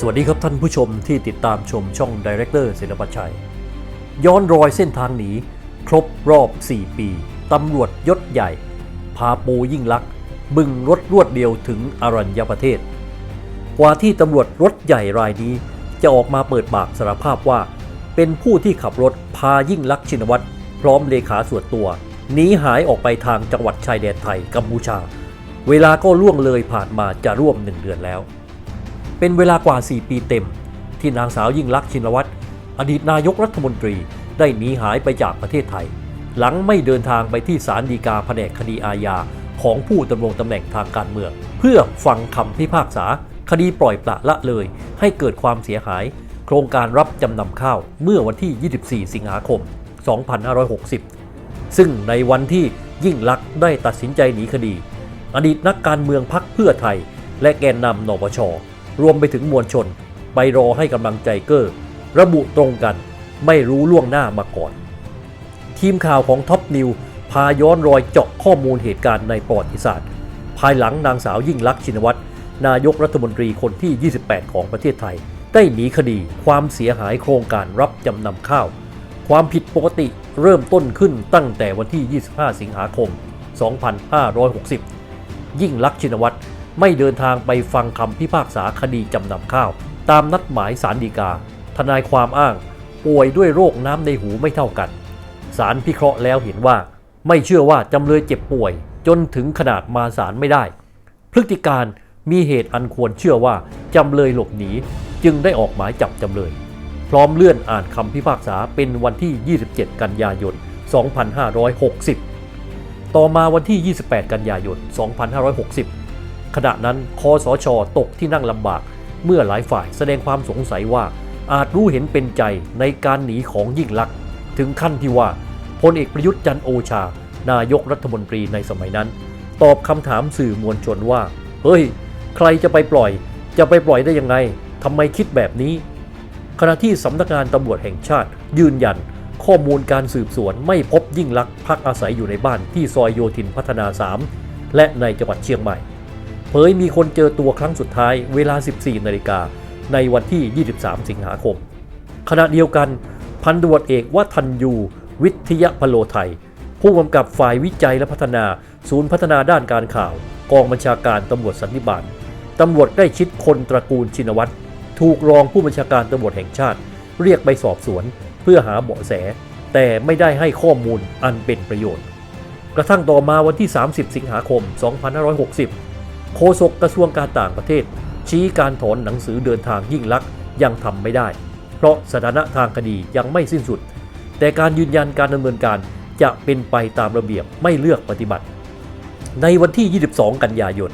สวัสดีครับท่านผู้ชมที่ติดตามชมช่องดีเรคเตอร์ศิลปชัย ย้อนรอยเส้นทางหนีครบรอบ 4 ปี ตำรวจยศใหญ่ พาปูยิ่งลักษ์บึงรถรวดเดียวถึงอรัญญประเทศ กว่าที่ตำรวจรถใหญ่รายนี้จะออกมาเปิดปากสารภาพว่า เป็นผู้ที่ขับรถพายิ่งลักษณ์ชินวัตรพร้อมเลขาส่วนตัวหนีหายออกไปทางจังหวัดชายแดนไทยกัมพูชา เวลาก็ล่วงเลยผ่านมาจะร่วมหนึ่งเดือนแล้ว เป็นเวลากว่า 4 ปีเต็ม ที่นางสาวยิ่งลักษณ์ชินวัตรอดีตนายกรัฐมนตรีได้หนีหายไปจากประเทศไทย หลังไม่เดินทางไปที่ศาลฎีกาแผนกคดีอาญาของผู้ดำรงตำแหน่งทางการเมือง เพื่อฟังคำพิพากษา คดีปล่อยปละละเลย ให้เกิดความเสียหาย โครงการรับจำนำข้าวเมื่อวันที่ 24 สิงหาคม 2560 ซึ่งในวันที่ยิ่งลักษณ์ได้ตัดสินใจหนีคดี อดีตนักการเมืองพักเพื่อไทย และแกนนำนปช รวมไปถึงมวลชน ไปรอให้กำลังใจเกอร์ระบุตรงกันไม่รู้ล่วงหน้ามาก่อน ทีมข่าวของท็อปนิวพาย้อนรอยเจาะข้อมูลเหตุการณ์ในประวัติศาสตร์ ภายหลังนางสาวยิ่งลักษณ์ชินวัตรนายกรัฐมนตรีคนที่ 28 ของประเทศไทย ได้หนีคดีความเสียหายโครงการรับจำนำข้าว ความผิดปกติเริ่มต้นขึ้นตั้งแต่วันที่ 25 สิงหาคม 2560 ยิ่งลักษณ์ชินวัตร ไม่เดินทางไปฟังคำพิพากษาคดีจำนำข้าว ตามนัดหมายสารดีกา ทนายความอ้าง ป่วยด้วยโรคน้ำในหูไม่เท่ากัน สารพิเคราะห์แล้วเห็นว่า ไม่เชื่อว่าจำเลยเจ็บป่วย จนถึงขนาดมาศาลไม่ได้ พฤติการมีเหตุอันควรเชื่อว่า จำเลยหลบหนี จึงได้ออกหมายจับจำเลย พร้อมเลื่อนอ่านคำพิพากษาเป็นวันที่ 27 กันยายน 2560 ต่อมาวันที่ 28 กันยายน 2560 ขณะนั้นคอสชตกที่นั่งลำบาก เมื่อหลายฝ่ายแสดงความสงสัยว่าอาจรู้เห็นเป็นใจในการหนีของยิ่งลักษณ์ถึงขั้นที่ว่าพลเอกประยุทธ์จันโอชา นายกรัฐมนตรีในสมัยนั้น ตอบคำถามสื่อมวลชนว่า เฮ้ย ใครจะไปปล่อย จะไปปล่อยได้ยังไงทำไมคิดแบบนี้ ขณะที่สำนักงานตำรวจแห่งชาติ ยืนยัน ข้อมูลการสืบสวนไม่พบยิ่งลักษณ์พักอาศัยอยู่ในบ้านที่ซอยโยธินพัฒนา 3 และในจังหวัดเชียงใหม่ เผยมีคนเจอตัวครั้งสุดท้ายเวลา 14 นาฬิกาในวันที่ 23 สิงหาคม ขณะเดียวกัน พันตำรวจเอกวัฒนยู วิทยพโลไทย ผู้กำกับฝ่ายวิจัยและพัฒนา ศูนย์พัฒนาด้านการข่าว กองบัญชาการตำรวจสันนิบาตตำรวจใกล้ชิดคนตระกูลชินวัตรถูกรองผู้บัญชาการตำรวจแห่งชาติ เรียกไปสอบสวน เพื่อหาเบาะแส แต่ไม่ได้ให้ข้อมูลอันเป็นประโยชน์ กระทั่งต่อมาวันที่ 30 สิงหาคม 2560 โฆษกกระทรวงการต่างประเทศ ชี้การถอนหนังสือเดินทางยิ่งลักษณ์ยังทำไม่ได้ เพราะสถานะทางคดียังไม่สิ้นสุด แต่การยืนยันการดำเนินการจะเป็นไปตามระเบียบไม่เลือกปฏิบัติ ในวันที่ 22 กันยายน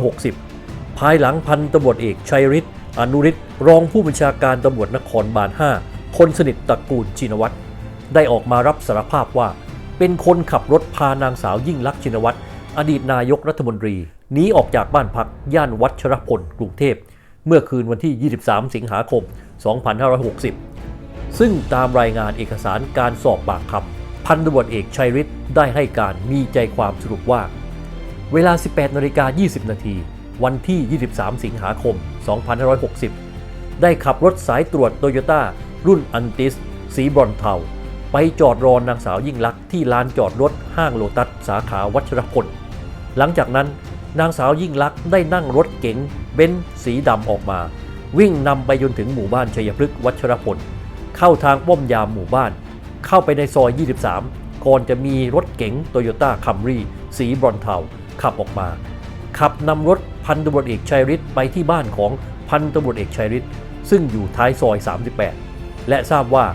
2560 ภายหลังพันตำรวจเอกชัยฤทธิ์อนุฤทธิ์รองผู้บัญชาการตำรวจนครบาล 5 คนสนิทตระกูลชินวัตรได้ออกมารับสารภาพว่า เป็นคนขับรถพานางสาวยิ่งลักษณ์ชินวัตรอดีตนายกรัฐมนตรี หนีออกจากบ้านพักย่านวัชรพลกรุงเทพ เมื่อคืนวันที่ 23 สิงหาคม 2560 ซึ่งตามรายงานเอกสารการสอบปากคำพันตำรวจเอกชัยฤทธิ์ได้ให้การมีใจความสรุปว่า เวลา 18นาฬิกา20 นาที วันที่ 23 สิงหาคม 2560 ได้ขับรถสายตรวจโตโยต้ารุ่นอันติส สีบรอนเทาไปจอดรอนางสาวยิ่งลักษณ์ที่ลานจอดรถห้างโลตัสสาขาวัชรพล หลังจากนั้น นางสาวยิ่งลักษณ์ได้นั่งรถเก๋งเบนซ์สีดำออกมา วิ่งนำไปจนถึงหมู่บ้านชัยพฤกษ์วัชรพล เข้าทางป้อมยามหมู่บ้าน เข้าไปในซอย 23 ก่อนจะมีรถเก๋งโตโยต้าคัมรี่สีบรอนเทาขับออกมา ขับนำรถพันตำรวจเอกชัยฤทธิ์ไปที่บ้านของพันตำรวจเอกชัยฤทธิ์ซึ่งอยู่ท้ายซอย 38 และทราบว่า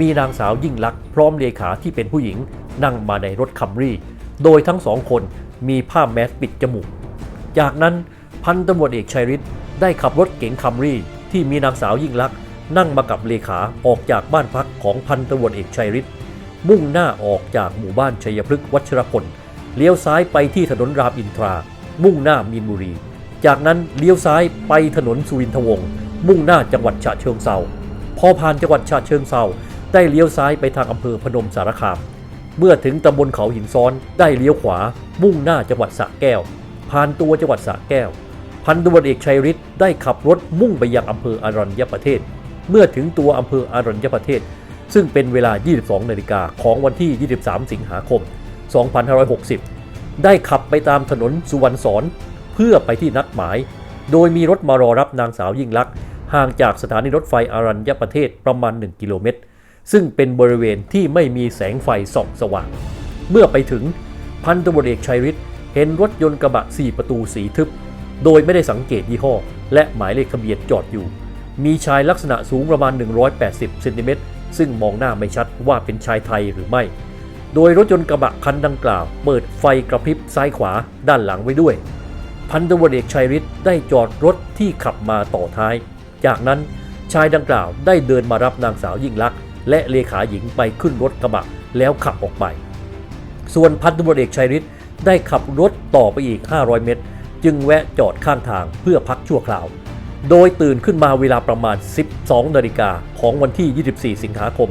มีนางสาวยิ่งลักษณ์พร้อมเลขาที่เป็นผู้หญิงนั่งมาในรถคัมรี่ โดยทั้งสองคนมีผ้าแมสปิดจมูก จากนั้นพันตำรวจเอกชัยฤทธิ์ได้ขับรถเก๋งคัมรี่ที่มีนางสาวยิ่งลักษณ์นั่งมากับเลขาออกจากบ้านพักของพันตำรวจเอกชัยฤทธิ์มุ่งหน้าออกจากหมู่บ้านชัยพฤกษ์วัชรพลเลี้ยวซ้ายไปที่ถนนรามอินทรา มุ่งหน้ามีนบุรี จากนั้นเลี้ยวซ้ายไปถนนสุวินทวงศ์มุ่งหน้าจังหวัดฉะเชิงเซาพอผ่านจังหวัดฉะเชิงเซาได้เลี้ยวซ้ายไปทางอำเภอพนมสารคาม เมื่อถึงตำบลเขาหินซ้อนได้เลี้ยวขวา มุ่งหน้าจังหวัดสระแก้ว ผ่านตัวจังหวัดสระแก้ว พันตำรวจเอกชัยฤทธิ์ได้ขับรถมุ่งไปยังอำเภออารัญญประเทศ เมื่อถึงตัวอำเภออารัญญประเทศ ซึ่งเป็นเวลา 22 นาฬิกาของวันที่ 23 สิงหาคม 2560 ได้ขับไปตามถนนสุวรรณสอนเพื่อไปที่นัดหมาย โดยมีรถมารอรับนางสาวยิ่งลักษณ์ห่างจากสถานีรถไฟอารัญญประเทศประมาณ 1 กิโลเมตร ซึ่งเป็นบริเวณที่ไม่มีแสงไฟส่องสว่าง เมื่อไปถึงพันตำรวจเอกชัยฤทธิ์ เห็นรถยนต์กระบะ 4 ประตูสีทึบ โดยไม่ได้สังเกตยี่ห้อ และหมายเลขทะเบียนจอดอยู่ มีชายลักษณะสูงประมาณ 180เซนติเมตรซึ่งมองหน้าไม่ชัดว่าเป็นชายไทยหรือไม่ โดยรถยนต์กระบะคันดังกล่าว เปิดไฟกระพริบซ้ายขวาด้านหลังไว้ด้วย พันตำรวจเอกชัยฤทธิ์ได้จอดรถที่ขับมาต่อท้าย จากนั้นชายดังกล่าวได้เดินมารับนางสาวยิ่งลักษณ์และเลขาหญิงไปขึ้นรถกระบะแล้วขับออกไป ส่วนพันตำรวจเอกชัยฤทธิ์ ได้ขับรถต่อไปอีก 500 เมตร จึงแวะจอดข้างทางเพื่อพักชั่วคราว โดยตื่นขึ้นมาเวลาประมาณ 12 นาฬิกาของวันที่ 24 สิงหาคม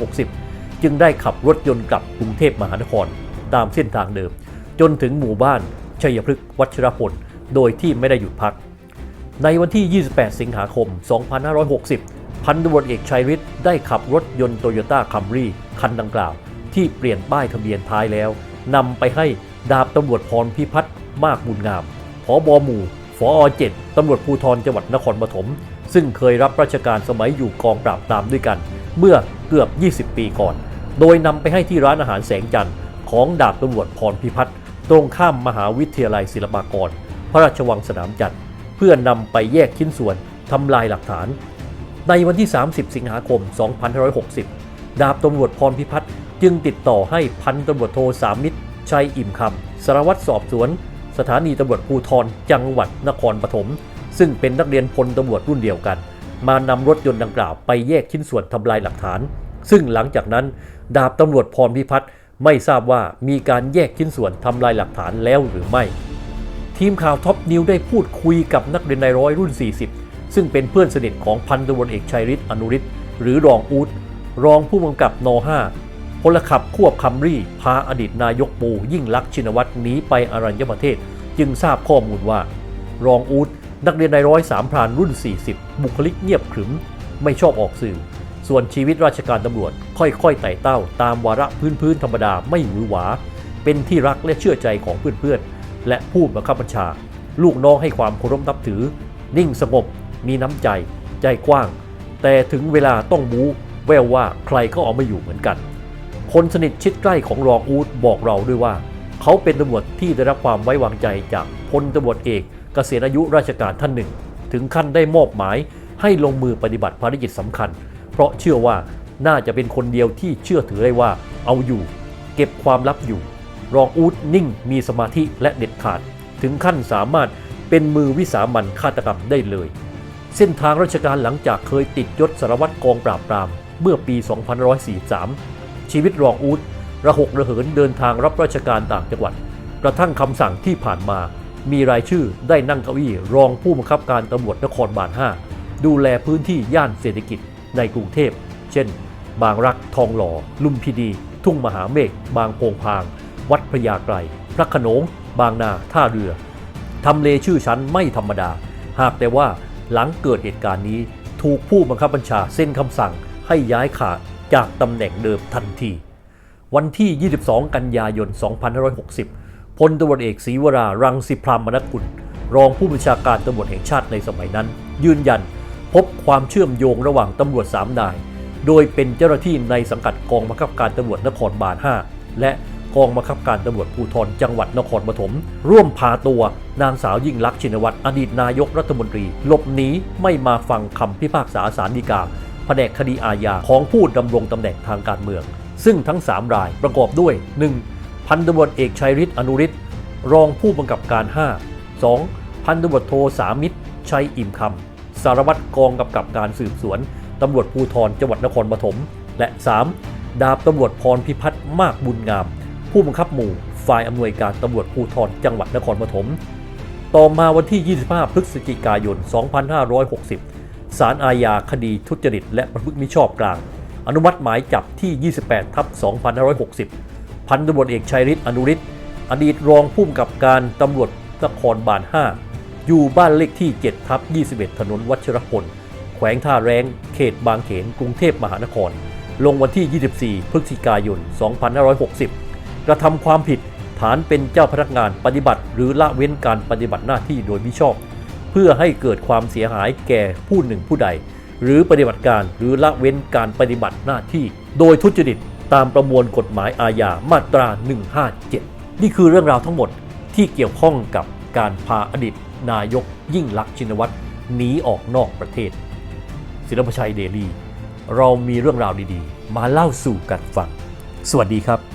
2560 จึงได้ขับรถยนต์กลับกรุงเทพมหานคร ตามเส้นทางเดิม จนถึงหมู่บ้าน ชัยพฤกษ์วัชรพล โดยที่ไม่ได้หยุดพัก ในวันที่ 28 สิงหาคม 2560 พันตำรวจเอกชัยฤทธิ์ได้ขับรถยนต์โตโยต้าคัมรี่คันดังกล่าว ที่เปลี่ยนป้ายทะเบียนท้ายแล้ว นำไปให้ดาบตำรวจพรพิพัฒน์มากบุญงามผอบอหมู่ฟอเจ็ดตำรวจภูธรจังหวัดนครปฐมซึ่งเคยรับราชการสมัยอยู่กองปราบปรามด้วยกัน เมื่อเกือบ 20 ปีก่อน โดยนำไปให้ที่ร้านอาหารแสงจันทร์ของดาบตำรวจพรพิพัฒน์ตรงข้ามมหาวิทยาลัยศิลปากร พระราชวังสนามจันทร์เพื่อนำไปแยกชิ้นส่วนทำลายหลักฐาน ในวันที่ 30 สิงหาคม 2560 ดาบตำรวจพรพิพัฒน์ จึงติดต่อให้พันตำรวจโทสามิตรชัยอิ่มคำสารวัตรสอบสวน สถานีตำรวจภูธรจังหวัดนครปฐมซึ่งเป็นนักเรียนพลตำรวจรุ่นเดียวกัน มานำรถยนต์ดังกล่าวไปแยกชิ้นส่วนทำลายหลักฐาน ซึ่งหลังจากนั้นดาบตำรวจพรพิพัฒน์ไม่ทราบว่ามีการแยกชิ้นส่วนทำลายหลักฐานแล้วหรือไม่ ทีมข่าวท็อปนิวได้พูดคุยกับนักเรียนนายร้อยรุ่น 40 ซึ่งเป็นเพื่อนสนิทของพันตำรวจเอกชัยฤทธิ์อนุฤทธิ์หรือรองอูดรองผู้กำกับน 5 พลขับควบคัมรี่ พาอดีตนายกปูยิ่งลักษณ์ชินวัตรหนีไปอรัญญประเทศ จึงทราบข้อมูลว่า รองอูดนักเรียนนายร้อยสามพรานรุ่น 40 บุคลิกเงียบขรึม ไม่ชอบออกสื่อ ส่วนชีวิตราชการตำรวจค่อยๆไต่เต้า ตามวาระพื้นๆธรรมดาไม่หวือหวา เป็นที่รักและเชื่อใจของเพื่อนๆ และผู้บังคับบัญชา ลูกน้องให้ความเคารพนับถือ นิ่งสงบ มีน้ำใจ ใจกว้าง แต่ถึงเวลาต้องบู๊แววว่าใครก็เอาไม่อยู่เหมือนกัน คนสนิทชิดใกล้ของรองอูดบอกเราด้วยว่า เขาเป็นตำรวจที่ได้รับความไว้วางใจจากพลตำรวจเอกเกษียณอายุราชการท่านหนึ่ง ถึงขั้นได้มอบหมายให้ลงมือปฏิบัติภารกิจสำคัญ เพราะเชื่อว่าน่าจะเป็นคนเดียวที่เชื่อถือได้ว่าเอาอยู่ เก็บความลับอยู่ รองอูดนิ่งมีสมาธิและเด็ดขาด ถึงขั้นสามารถเป็นมือวิสามันฆาตกรรมได้เลย เส้นทางราชการหลังจากเคยติดยศสารวัตรกองปราบปราม เมื่อปี 2543 ชีวิตรองอูดระหกระเหินเดินทางรับราชการต่างจังหวัด กระทั่งคำสั่งที่ผ่านมา มีรายชื่อได้นั่งเก้าอี้รองผู้บังคับการตำรวจนครบาล 5 ดูแลพื้นที่ย่านเศรษฐกิจในกรุงเทพ เช่น บางรักทองหล่อ ลุมพินีทุ่งมหาเมฆบางโพงพาง วัดพระยาไกรพระขนง บางนา ท่าเรือ ทำเลชื่อชั้นไม่ธรรมดา หากแต่ว่าหลังเกิดเหตุการณ์นี้ ถูกผู้บังคับบัญชาเซ็นคำสั่งให้ย้ายขาด จากตำแหน่งเดิมทันที วันที่ 22 กันยายน 2560 พลตำรวจเอกศรีวรารังสิพรามนกุล รองผู้บัญชาการตำรวจแห่งชาติในสมัยนั้น ยืนยันพบความเชื่อมโยงระหว่างตำรวจ 3 นาย โดยเป็นเจ้าหน้าที่ในสังกัดกองบังคับการตำรวจนครบาล 5 และกองบังคับการตำรวจภูธรจังหวัดนครปฐมร่วมพาตัวนางสาวยิ่งลักษณ์ชินวัตรอดีตนายกรัฐมนตรี หลบหนีไม่มาฟังคำพิพากษาศาลฎีกา แผนกคดีอาญาของผู้ดำรงตำแหน่งทางการเมือง ซึ่งทั้ง 3 รายประกอบด้วย 1. พันตำรวจเอกชัยฤทธิ์อนุฤทธิ์รองผู้กำกับการ 5 2. พันตำรวจโทสามิตรชัยอิ่มคำสารวัตรกองกำกับการสืบสวนตำรวจภูธรจังหวัดนครปฐมและ 3. ดาบตำรวจพรพิพัฒน์มากบุญงาม ผู้บังคับหมู่ฝ่ายอำนวยการตำรวจภูธรจังหวัดนครปฐมต่อมาวันที่ 25 พฤศจิกายน 2560 ศาลอาญาคดีทุจริต และประพฤติมิชอบกลาง อนุมัติหมายจับที่ 28 ทับ 2560 พันตำรวจเอกชัยฤทธิ์อนุฤทธิ์อดีตรองผู้กำกับการตำรวจนครบาล 5 อยู่บ้านเลขที่ 7 ทับ 21 ถนนวัชรพล แขวงท่าแรงเขตบางเขน กรุงเทพมหานคร ลงวันที่ 24 พฤศจิกายน 2560 กระทำความผิดฐานเป็นเจ้าพนักงานปฏิบัติ หรือละเว้นการปฏิบัติหน้าที่โดยมิชอบ เพื่อให้เกิดความเสียหายแก่ผู้หนึ่งผู้ใด หรือปฏิบัติการหรือละเว้นการปฏิบัติหน้าที่ โดยทุจริตตามประมวลกฎหมายอาญามาตรา 157 นี่คือเรื่องราวทั้งหมดที่เกี่ยวข้องกับการพาอดีตนายกยิ่งลักษณ์ชินวัตรหนีออกนอกประเทศ ศิลปชัยเดลี่ เรามีเรื่องราวดีๆ มาเล่าสู่กันฟัง สวัสดีครับ